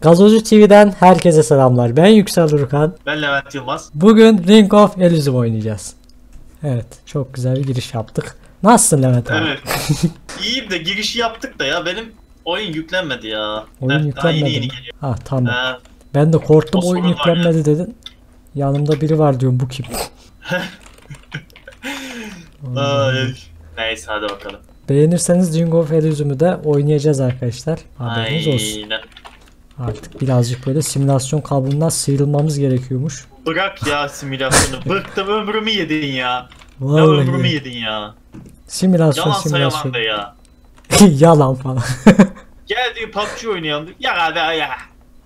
Gazozu TV'den herkese selamlar. Ben Yüksel Urkan. Ben Levent Yılmaz. Bugün Ring of Elysium oynayacağız. Evet, çok güzel bir giriş yaptık. Nasılsın Levent abi? Evet. İyiyim de girişi yaptık da ya benim oyun yüklenmedi ya. Oyun Heh, Daha yeni yüklenmedi yeni geliyor. Ha tamam. Ha, Ben de korktum oyun yüklenmedi dedin. Yanımda biri var diyorum bu kim? ay. Neyse hadi bakalım. Beğenirseniz Ring of Elysium'u da oynayacağız arkadaşlar. Haberiniz olsun. Artık birazcık böyle simülasyon kabuğundan sıyrılmamız gerekiyormuş. Bırak ya simülasyonu. Bıktım ömrümü yedin ya. Ya ömrümü Vallahi. yedin ya. Simülasyon Yalan sayamam simülasyon. da ya. Yalan falan. Geldi PUBG oynayalım. Ya hadi ya.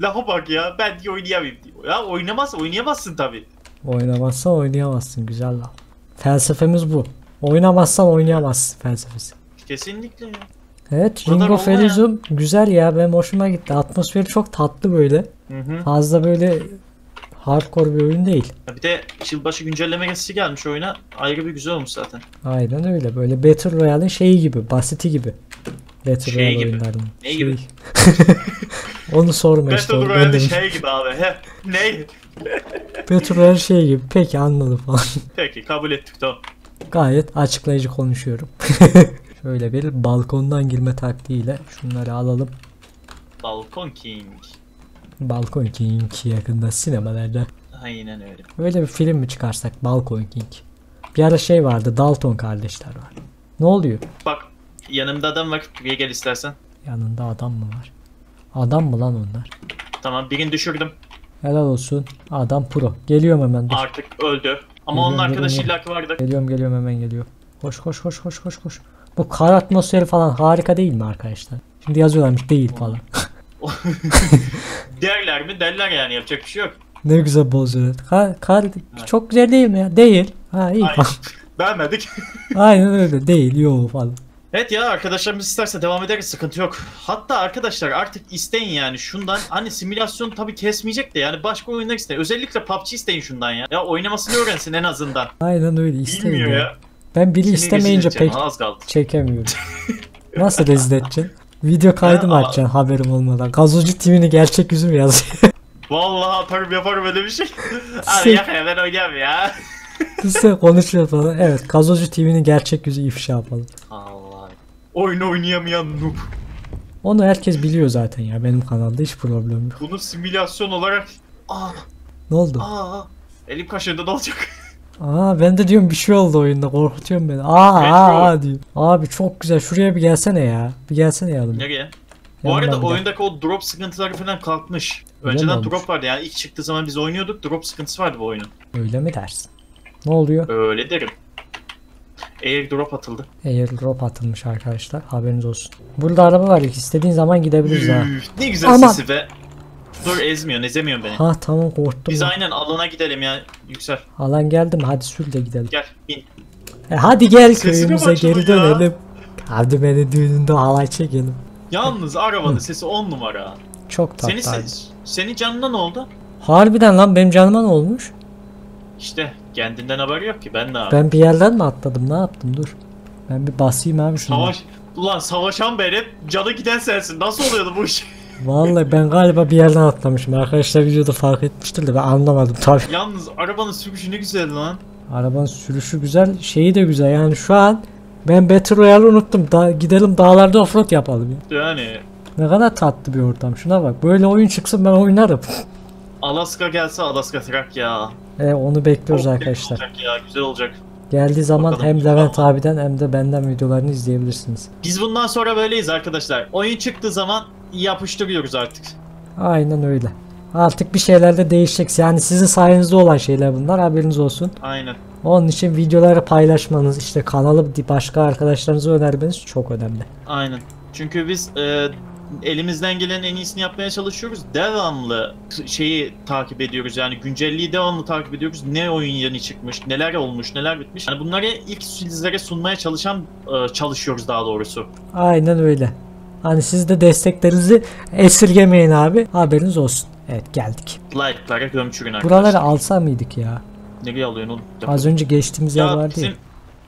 Lafa bak ya. Ben diye oynayamayayım diyor. Ya oynamaz, oynayamazsın tabi. Oynamazsan oynayamazsın güzel lan. Felsefemiz bu. Oynamazsan oynayamazsın felsefesi. Kesinlikle ya. Evet Bu kadar Ring of ya. Elysium güzel ya benim hoşuma gitti. Atmosferi çok tatlı böyle. Hı hı. Fazla böyle hardcore bir oyun değil. Bir de yılbaşı güncellemesi gelmiş oyuna. Ayrı bir güzel olmuş zaten. Aynen öyle böyle Battle Royale'in şeyi gibi basiti gibi. Battle Şey Royale gibi. oyunlarının. Ne gibi? Onu sorma işte. Battle Royale şey gibi abi. He. Ne? Battle Royale şey gibi. Peki anladım falan. Peki kabul ettik tamam. Gayet açıklayıcı konuşuyorum. Şöyle bir balkondan girme taktiğiyle şunları alalım. Balkon King. Balkon King yakında sinemalarda. Aynen öyle. Öyle bir film mi çıkarsak Balkon King? Bir ara şey vardı Dalton kardeşler var. Ne oluyor? Bak yanımda adam var. Buraya gel istersen. Yanında adam mı var? Adam mı lan onlar? Tamam birini düşürdüm. Helal olsun. Adam pro. Geliyorum hemen dur. Artık öldü. Ama Geliyorum, onun arkadaşı illaki vardı. Geliyorum geliyorum hemen geliyor. Koş koş koş koş koş koş. Bu kar atmosferi falan harika değil mi arkadaşlar? Şimdi yazıyorlarmış değil falan. Derler mi? Derler yani yapacak bir şey yok. ne güzel bozuyor. Kar, kar çok güzel değil mi ya? Değil. Ha iyi Aynen. falan. Beğenmedik. Aynen öyle değil. Yo falan. evet ya arkadaşlarımız isterse devam ederiz sıkıntı yok. Hatta arkadaşlar artık isteyin yani şundan hani simülasyon tabii kesmeyecek de yani başka oyunlar isteyin. Özellikle PUBG isteyin şundan ya. Ya oynamasını öğrensin en azından. Aynen öyle isteyin Bilmiyor ya. ya. Ben biri Seni istemeyince pek Az kaldı. çekemiyorum. Nasıl rezil edeceksin? Video kaydı mı açacaksın haberim olmadan? Gazocu TV'ni gerçek yüzü mü yazıyor? Vallahi atarım yaparım öyle bir şey. Abi ya ben oynayamam ya. Sen konuşuyor falan. Evet Gazocu TV'nin gerçek yüzü ifşa yapalım. Allah. Oyun oynayamayan noob. Onu herkes biliyor zaten ya benim kanalda hiç problem yok. Bunu simülasyon olarak... Aa, Ne oldu? aa. Elim kaşığında ne olacak? Aa ben de diyorum bir şey oldu oyunda korkutuyorum beni. Aa aa, aa diyor. Abi çok güzel şuraya bir gelsene ya. Bir gelsene yanıma. Nereye? Bu Yanıma arada oyundaki o drop sıkıntıları falan kalkmış. Öyle Önceden olmuş? drop vardı yani ilk çıktığı zaman biz oynuyorduk drop sıkıntısı vardı bu oyunun. Öyle mi dersin? Ne oluyor? Öyle derim. Air drop atıldı. Airdrop atılmış arkadaşlar haberiniz olsun. Burada araba var istediğin zaman gidebiliriz ha. Ne güzel Aman. sesi be. Dur ezmiyorsun ezemiyorsun beni. Ha tamam korktum. Biz ben. aynen alana gidelim ya Yüksel. Alan geldi mi hadi sür de gidelim. Gel bin. E, hadi gel Sesine köyümüze geri ya. dönelim. Hadi beni düğününde halay çekelim. Yalnız arabanın sesi 10 numara. Çok tatlı. Senin, ses, senin canına ne oldu? Harbiden lan benim canıma ne olmuş? İşte kendinden haber yok ki ben de abi. Ben bir yerden mi atladım ne yaptım dur. Ben bir basayım abi şuna. Savaş. Ulan savaşan benim, canı giden sensin. Nasıl oluyordu bu iş? Vallahi ben galiba bir yerden atlamışım. Arkadaşlar videoda fark etmiştir de ben anlamadım tabi. Yalnız arabanın sürüşü ne güzel lan. Arabanın sürüşü güzel, şeyi de güzel. Yani şu an ben Battle Royale'ı unuttum. Da, gidelim dağlarda offroad yapalım. ya. Yani Ne kadar tatlı bir ortam. Şuna bak. Böyle oyun çıksın ben oynarım. Alaska gelse Alaska Trakya. e, onu bekliyoruz Çok arkadaşlar. Olacak ya, güzel olacak. Geldiği zaman Bakalım. hem Levent abiden hem de benden videolarını izleyebilirsiniz. Biz bundan sonra böyleyiz arkadaşlar. Oyun çıktığı zaman yapıştırıyoruz artık. Aynen öyle. Artık bir şeylerde değişecek. Yani sizin sayenizde olan şeyler bunlar. Haberiniz olsun. Aynen. Onun için videoları paylaşmanız, işte kanalı başka arkadaşlarınıza önermeniz çok önemli. Aynen. Çünkü biz e, elimizden gelen en iyisini yapmaya çalışıyoruz. Devamlı şeyi takip ediyoruz. Yani güncelliği devamlı takip ediyoruz. Ne oyun yeni çıkmış, neler olmuş, neler bitmiş. Yani bunları ilk sizlere sunmaya çalışan e, çalışıyoruz daha doğrusu. Aynen öyle. Hani siz de desteklerinizi esirgemeyin abi. Haberiniz olsun. Evet geldik. Like'lara gömçürün arkadaşlar. Buraları alsa mıydık ya? Nereye alıyorsun oğlum? Az önce geçtiğimiz yer ya vardı bizim, ya.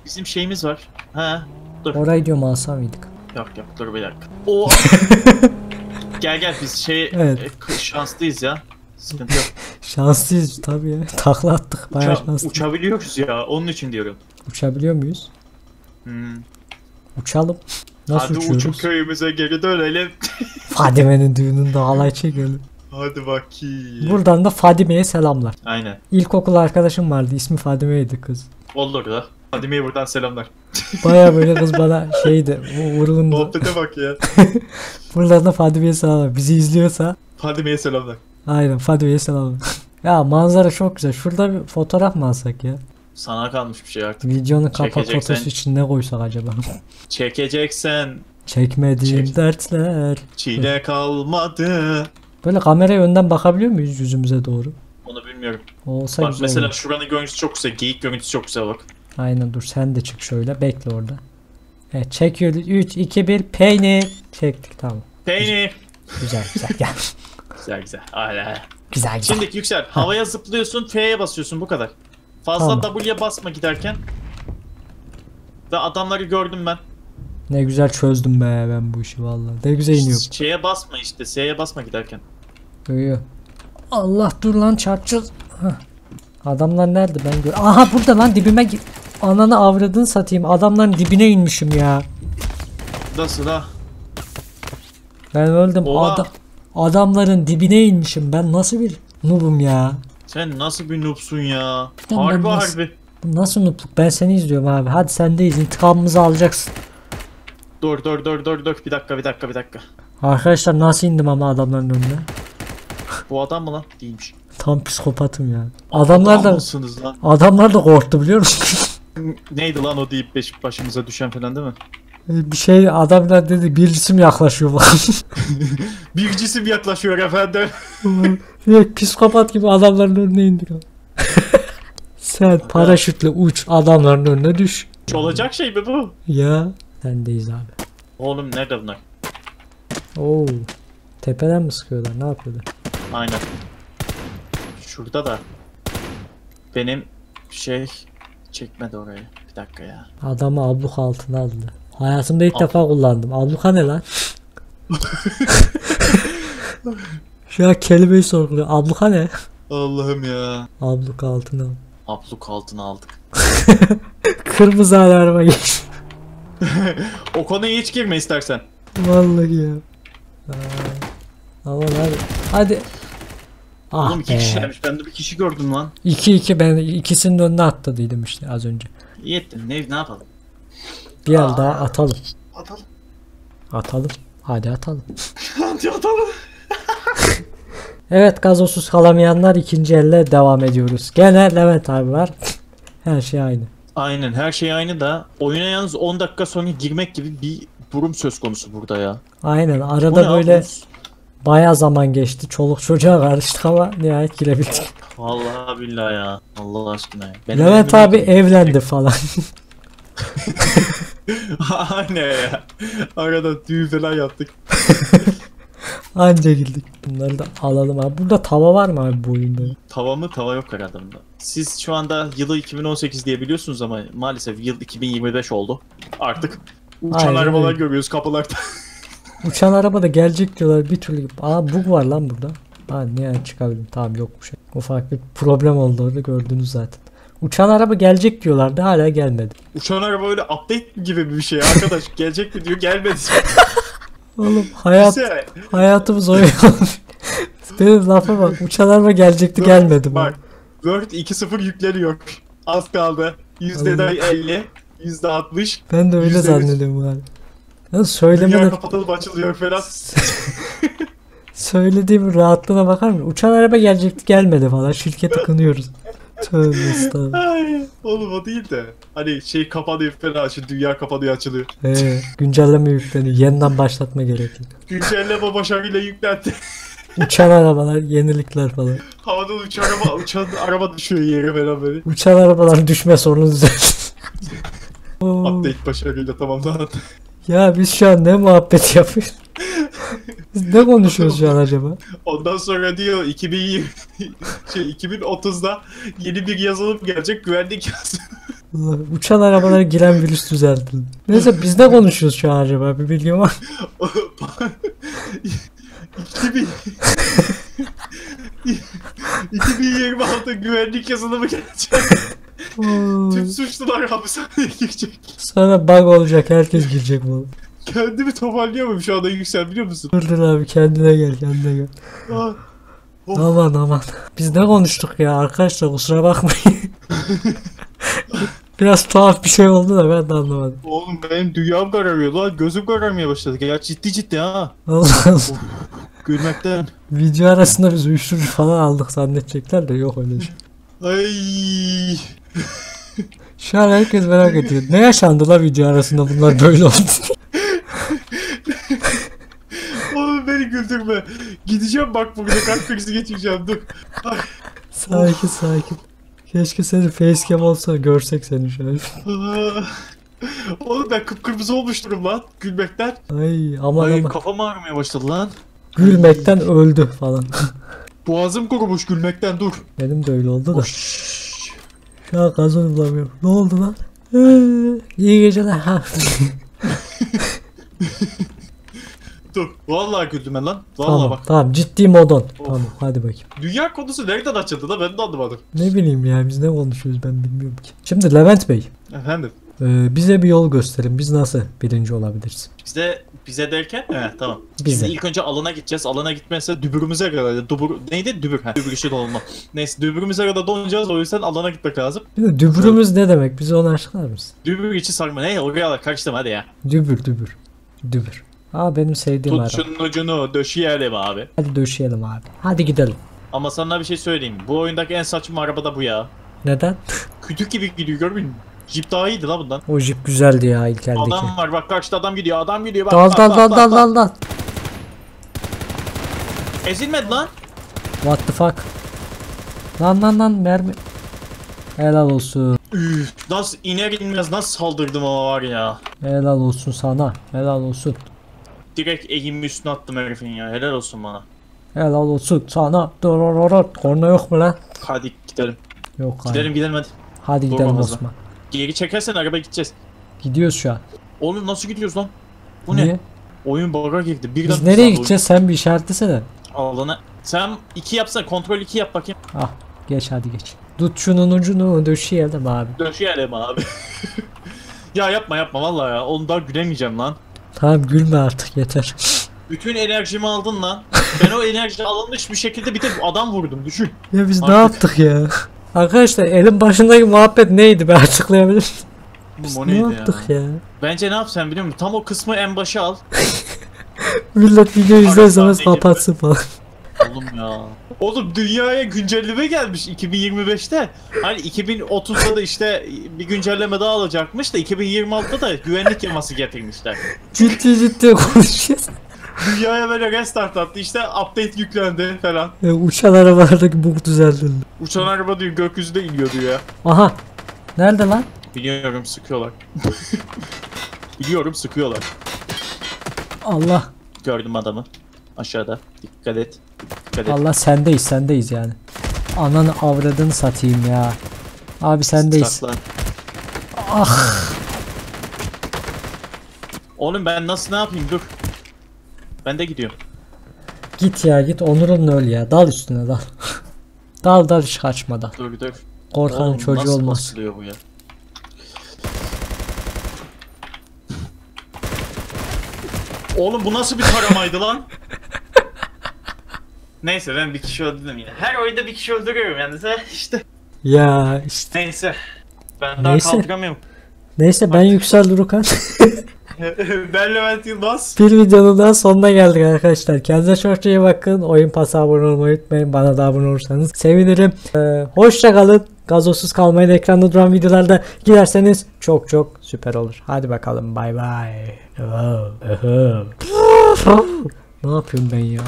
bizim şeyimiz var. He. Dur. Orayı diyorum alsa mıydık? Yok yok dur bir dakika. O Gel gel biz şey Evet. e, şanslıyız ya. Sıkıntı yok. Şanslıyız tabii ya. Takla attık. Bayağı Uça- şanslı. uçabiliyoruz ya onun için diyorum. Uçabiliyor muyuz? Hmm. Uçalım. Nasıl Hadi uçuyoruz? uçup köyümüze geri dönelim. Fadime'nin düğününde halay çekelim. Hadi bakayım. Buradan da Fadime'ye selamlar. Aynen. İlkokul arkadaşım vardı. ismi Fadime'ydi kız. Olur da. Fadime'ye buradan selamlar. Baya böyle kız bana şeydi. vu- Vurgundu. Muhabbete bak ya. Buradan da Fadime'ye selamlar. Bizi izliyorsa Fadime'ye selamlar. aynen Fadime'ye selamlar. ya manzara çok güzel. Şurada bir fotoğraf mı alsak ya? Sana kalmış bir şey artık. Videonun kapak fotosu için ne koysak acaba? Çekeceksen Çekmediğim Çek. dertler. çile kalmadı. Böyle kameraya önden bakabiliyor muyuz yüzümüze doğru? Onu bilmiyorum. Olsa Bak mesela olur. şuranın görüntüsü çok güzel. Geyik görüntüsü çok güzel bak. Aynen dur sen de çık şöyle bekle orada. Evet çekiyoruz 3 2 1 peynir çektik tamam. Peynir. Güzel güzel gel. Güzel güzel. Hala. Güzel güzel. Şimdi yüksel. Havaya zıplıyorsun. F'ye basıyorsun bu kadar. Fazla Tamam. W'ye basma giderken. Ve adamları gördüm ben. Ne güzel çözdüm be ben bu işi vallahi. Ne güzel iniyorum. Şeye basma işte. S'ye basma giderken. Uyuyor. Allah dur lan çarpacağız. Adamlar nerede ben gör. Aha burada lan dibime gir. Ananı avradını satayım. Adamların dibine inmişim ya. Nasıl ha? Ben öldüm. Oha. Ada- adamların dibine inmişim. Ben nasıl bir noobum ya. Sen nasıl bir noobsun ya? Ben- ben Harbi nasıl- harbi. Nasıl noobluk? Ben seni izliyorum abi. Hadi sendeyiz. İntikamımızı alacaksın. Dur dur dur dur dur. Bir dakika bir dakika bir dakika. Arkadaşlar nasıl indim ama adamların önüne? Bu adam mı lan? Değilmiş. Tam psikopatum ya. Adamlar Adam da lan? adamlar da korktu biliyor musun? Neydi lan o deyip beş başımıza düşen falan değil mi? Bir şey adamlar dedi bir cisim yaklaşıyor falan. Bir cisim yaklaşıyor efendim. Yok psikopat gibi adamların önüne indiriyor. Sen paraşütle uç adamların önüne düş. Olacak şey mi bu? Ya sendeyiz abi. Oğlum nerede bunlar? Oo. Tepeden mi sıkıyorlar? Ne yapıyorlar? Aynen. Şurada da. Benim şey çekmedi orayı. Bir dakika ya. Adamı abluk altına aldı. Hayatımda ilk Al. defa kullandım. Abluka ne lan? Şu an kelimeyi sorguluyor. Abluka ne? Allah'ım ya. Abluk altına al. Abluk altına aldık. Kırmızı alarma geç. O konuya hiç girme istersen. Vallahi ya. Aa, Aman hadi. Hadi. Ah Oğlum iki kişilermiş. Ben de bir kişi gördüm lan. 2-2 ben ikisinin önüne atladıydım işte az önce. İyi ettin. Ne, ne yapalım? Bir el Aa. daha atalım. Atalım. Atalım. Hadi atalım. Hadi atalım. Evet gazosuz kalamayanlar ikinci elle devam ediyoruz. Gene Levent abi var. Her şey aynı. Aynen her şey aynı da oyuna yalnız 10 dakika sonra girmek gibi bir durum söz konusu burada ya. Aynen arada böyle baya zaman geçti. Çoluk çocuğa karıştık ama nihayet girebildik. Vallahi billahi ya. Allah aşkına ya. Benim Levent abi evlendi falan. Aynen ya. Arada düğün falan yaptık. Anca girdik. Bunları da alalım abi. Burada tava var mı abi bu oyunda? Tava mı? Tava yok herhalde bunda. Siz şu anda yılı 2018 diye biliyorsunuz ama maalesef yıl 2025 oldu. Artık uçan Aynen arabalar görüyoruz kapılarda. Uçan araba da gelecek diyorlar bir türlü. Aa bug var lan burada. Ha nihayet çıkabildim. Tamam yokmuş. Ufak bir problem oldu orada gördünüz zaten. Uçan araba gelecek diyorlardı hala gelmedi. uçan araba öyle update gibi bir şey arkadaş. Gelecek mi diyor gelmedi. Oğlum hayat hayatımız oyun olmuş. Benim lafa bak uçan araba gelecekti gelmedi Bak. Word 2.0 yükleniyor. Az kaldı. Yüzde Allah. 50, yüzde 60. Ben de öyle yüzde yüz. zannediyorum yani. Ya Dünya söyleme kapatılıp açılıyor falan. Söylediğim rahatlığına bakar mısın? Uçan araba gelecekti gelmedi falan. Şirketi kınıyoruz. Tövbe estağfurullah. Oğlum o değil de. Hani şey kapanıyor falan. Şimdi dünya kapanıyor açılıyor. Ee, güncelleme yükleniyor. Yeniden başlatma gerekiyor. Güncelleme başarıyla yüklendi. Uçan arabalar, yenilikler falan. Havadan uçan araba, uçan araba düşüyor yere falan böyle. Uçan arabaların düşme sorunu düzeldi. Oo, Update başarıyla tamamlandı. Ya biz şu an ne muhabbet yapıyoruz? Biz ne konuşuyoruz şu an acaba? Ondan sonra diyor 2020 şey 2030'da yeni bir yazılım gelecek güvenlik yazılımı. Uçan arabalara giren virüs düzeltildi. Neyse biz ne konuşuyoruz şu an acaba? Bir bilgim var. 2000 2026 güvenlik yazılımı gelecek. Tüm suçlular hapishaneye girecek. Sonra bug olacak herkes girecek bu. Kendimi toparlayamam şu anda yüksel biliyor musun? Dur abi kendine gel kendine gel. Ah, Of. Aman aman. Biz ne konuştuk ya arkadaşlar kusura bakmayın. Biraz tuhaf bir şey oldu da ben de anlamadım. Oğlum benim dünyam kararıyor lan gözüm kararmaya başladı. Ya ciddi ciddi ha. Allah Allah. Gülmekten. Video arasında biz uyuşturucu falan aldık zannedecekler de yok öyle şey. Ay. Şu an herkes merak ediyor. Ne yaşandı la video arasında bunlar böyle oldu. Oğlum beni güldürme. Gideceğim bak bugün kalp krizi geçireceğim dur. Ay. sakin sakin. Keşke senin facecam olsa görsek seni şöyle. Oğlum ben kıpkırmızı olmuşturum lan gülmekten. Ay aman Ay aman. kafam ağrımaya başladı lan. Gülmekten öldü falan. Boğazım kurumuş gülmekten dur. Benim de öyle oldu da. Oş. An gazoz bulamıyorum. Ne oldu lan? Ee, İyi geceler. Dur. Vallahi güldüm ben lan. Vallahi tamam bak. tamam ciddi modon. Tamam hadi bakayım. Dünya konusu nereden açıldı da ben de anlamadım. Ne bileyim ya biz ne konuşuyoruz ben bilmiyorum ki. Şimdi Levent Bey Efendim. E, bize bir yol gösterin. Biz nasıl birinci olabiliriz? Bize bize derken he tamam. Bize. Şimdi ilk önce alana gideceğiz. Alana gitmezse dübürümüze kadar. Dubur, neydi? Dübür. Ha, dübür işi dolma. Neyse dübürümüze kadar donacağız. O yüzden alana gitmek lazım. Şimdi dübürümüz ne demek? Bize onu açıklar mısın? Dübür içi sarma. Ne? Oraya da karıştırma hadi ya. Dübür dübür. Dübür. Aa benim sevdiğim Tut şunun ucunu döşeyelim abi. Hadi döşeyelim abi. Hadi gidelim. Ama sana bir şey söyleyeyim. Bu oyundaki en saçma araba da bu ya. Neden? Kütük gibi gidiyor görmüyor musun? Jeep daha iyiydi la bundan. O jip güzeldi ya ilk eldeki. Adam var bak karşıda adam gidiyor adam gidiyor bak Dal bak, dal bak, dal bak, dal bak. dal dal. Ezilmedi lan. What the fuck? Lan lan lan mermi. Helal olsun. Üf, nasıl iner inmez nasıl saldırdım ama var ya. Helal olsun sana. Helal olsun. Direkt eğimi üstüne attım herifin ya. Helal olsun bana. Helal olsun sana. Dorororor. Korna yok mu lan? Hadi gidelim. Yok abi. Gidelim gidelim hadi. Hadi Durma gidelim. Osman. Geri çekersen araba gideceğiz. Gidiyoruz şu an. Oğlum nasıl gidiyoruz lan? Bu Niye? ne? Oyun bug'a girdi. Birden Biz nereye oyun. gideceğiz? Sen bir işaretlesene. Alana. Sen 2 yapsana kontrol 2 yap bakayım. Ah geç hadi geç. Tut şunun ucunu döşeyelim abi. Döşeyelim abi. ya yapma yapma vallahi ya. Ondan gülemeyeceğim lan. Tamam gülme artık yeter. Bütün enerjimi aldın lan. Ben o enerji alınmış bir şekilde bir de adam vurdum düşün. ya biz ne Artık- yaptık ya? Arkadaşlar elin başındaki muhabbet neydi be açıklayabilir misin? Biz o ne yaptık ya? Bence ne yapsan biliyor musun? Tam o kısmı en başa al. Millet video izler Arasından izlemez değil kapatsın falan. Oğlum ya. Oğlum dünyaya güncelleme gelmiş 2025'te. Hani 2030'da da işte bir güncelleme daha alacakmış da 2026'da da güvenlik yaması getirmişler. ciddi ciddi konuşuyoruz. Dünyaya böyle restart attı işte update yüklendi falan. Ya, uçan arabalardaki bug düzeldi. Uçan araba diyor gökyüzünde iniyor diyor ya. Aha. Nerede lan? Biliyorum sıkıyorlar. Biliyorum sıkıyorlar. Allah. Gördüm adamı. Aşağıda. Dikkat et. Dikkat et. Allah sendeyiz sendeyiz yani. Ananı avradını satayım ya. Abi sendeyiz. Saklan. Ah. Oğlum ben nasıl ne yapayım dur. Ben de gidiyorum. Git ya git Onur'un öl ya. Dal üstüne dal. dal dal hiç kaçma dal. Dur dur. Korkanın Oğlum, çocuğu nasıl olmaz. basılıyor bu ya? Oğlum bu nasıl bir taramaydı lan? Neyse ben bir kişi öldürdüm yine. Her oyunda bir kişi öldürüyorum yani işte. Ya işte. Neyse. Ben daha Neyse. kaldıramıyorum. Neyse ben Yüksel Durukan. ben Levent Yılmaz. bir videonun daha sonuna geldik arkadaşlar. Kendinize çok iyi bakın. Oyun pası abone olmayı unutmayın. Bana da abone olursanız sevinirim. Ee, hoşça kalın. Gazozsuz kalmayın. Ekranda duran videolarda giderseniz çok çok süper olur. Hadi bakalım. Bay bay. ne yapıyorum ben ya?